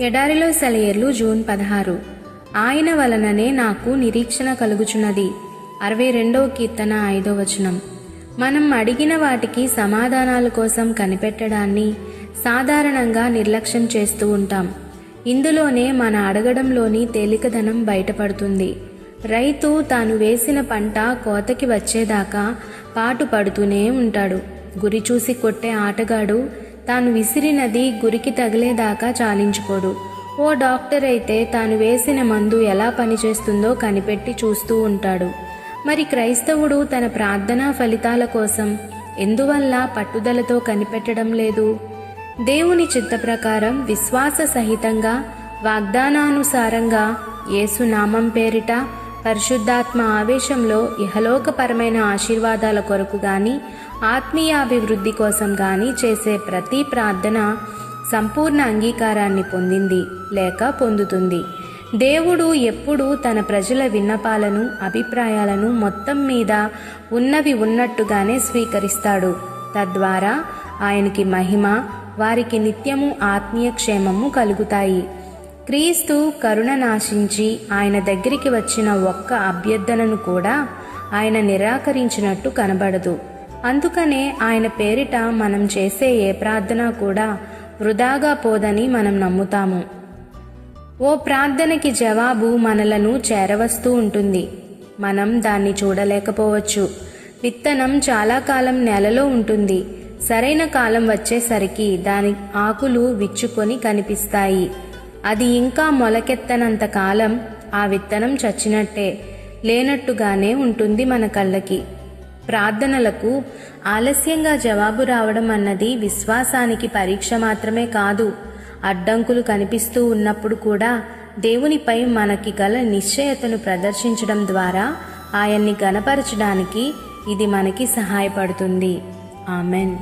ఎడారిలో సెలయర్లు జూన్ పదహారు. ఆయన వలననే నాకు నిరీక్షణ కలుగుచున్నది. అరవై రెండవ కీర్తన ఐదో వచనం. మనం అడిగిన వాటికి సమాధానాల కోసం కనిపెట్టడాన్ని సాధారణంగా నిర్లక్ష్యం చేస్తూ ఉంటాం. ఇందులోనే మన అడగడంలోని తేలికదనం బయటపడుతుంది. రైతు తాను వేసిన పంట కోతకి వచ్చేదాకా పాటు పడుతూనే ఉంటాడు. గురి చూసి కొట్టే ఆటగాడు తాను విసిరినది గురికి తగిలేదాకా చాలించుకోడు. ఓ డాక్టర్ అయితే తాను వేసిన మందు ఎలా పనిచేస్తుందో కనిపెట్టి చూస్తూ ఉంటాడు. మరి క్రైస్తవుడు తన ప్రార్థనా ఫలితాల కోసం ఎందువల్ల పట్టుదలతో కనిపెట్టడం లేదు? దేవుని చిత్త ప్రకారం విశ్వాస సహితంగా వాగ్దానానుసారంగా యేసు నామం పేరిట పరిశుద్ధాత్మ ఆవేశంలో ఇహలోకపరమైన ఆశీర్వాదాల కొరకు గాని ఆత్మీయాభివృద్ధి కోసం గాని చేసే ప్రతి ప్రార్థన సంపూర్ణ అంగీకారాన్ని పొందింది లేక పొందుతుంది. దేవుడు ఎప్పుడూ తన ప్రజల విన్నపాలను అభిప్రాయాలను మొత్తం మీద ఉన్నవి ఉన్నట్టుగానే స్వీకరిస్తాడు. తద్వారా ఆయనకి మహిమ వారికి నిత్యము ఆత్మీయ క్షేమము కలుగుతాయి. క్రీస్తు కరుణ నాశించి ఆయన దగ్గరికి వచ్చిన ఒక్క అభ్యర్థనను కూడా ఆయన నిరాకరించినట్టు కనబడదు. అందుకనే ఆయన పేరిట మనం చేసే ఏ ప్రార్థన కూడా వృధాగా పోదని మనం నమ్ముతాము. ఓ ప్రార్థనకి జవాబు మనలను చేరవస్తూ ఉంటుంది. మనం దాన్ని చూడలేకపోవచ్చు. విత్తనం చాలా కాలం నేలలో ఉంటుంది. సరైన కాలం వచ్చేసరికి దాని ఆకులు విచ్చుకొని కనిపిస్తాయి. అది ఇంకా మొలకెత్తనంత కాలం ఆ విత్తనం చచ్చినట్టే లేనట్టుగానే ఉంటుంది మన కళ్ళకి. ప్రార్థనలకు ఆలస్యంగా జవాబు రావడం అన్నది విశ్వాసానికి పరీక్ష మాత్రమే కాదు అడ్డంకులు కనిపిస్తూ ఉన్నప్పుడు కూడా దేవునిపై మనకి గల నిశ్చయతను ప్రదర్శించడం ద్వారా ఆయన్ని గనపరచడానికి ఇది మనకి సహాయపడుతుంది. ఆమెన్.